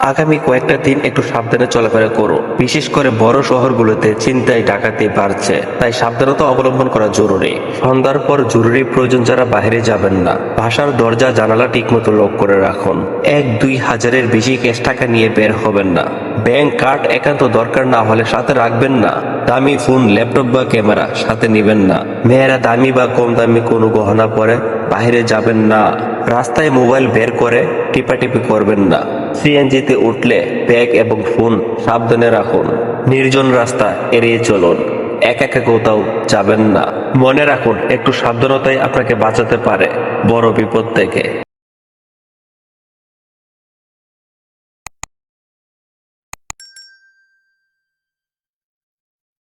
আগামী কয়েকটা দিন একটু সাবধানে চলাফেরা করো। বিশেষ করে বড় শহরগুলোতে চিন্তায় ডাকাতি বাড়ছে, তাই সাবধানতা অবলম্বন করা জরুরি। সন্ধ্যার পর জরুরি প্রয়োজন যারা বাইরে যাবেন না। ভাষার দরজা জানালা ঠিকমতো লক করে রাখুন। এক দুই হাজারের বেশি ক্যাশ টাকা নিয়ে বের হবেন না। ব্যাংক কার্ড একান্ত দরকার না হলে সাথে রাখবেন না। দামি ফোন, ল্যাপটপ বা ক্যামেরা সাথে নেবেন না। মেয়েরা দামি বা কম দামি কোনো গহনা পরে বাইরে যাবেন না। রাস্তায় মোবাইল বের করে টিপাটিপি করবেন না। সিএনজিতে উঠলে ব্যাগ এবং ফোন সাবধানে রাখুন। নির্জন রাস্তা এড়িয়ে চলুন। এক একা কোথাও যাবেন না। মনে রাখুন, একটু সাবধানতাই আপনাকে বাঁচাতে পারে বড় বিপদ থেকে।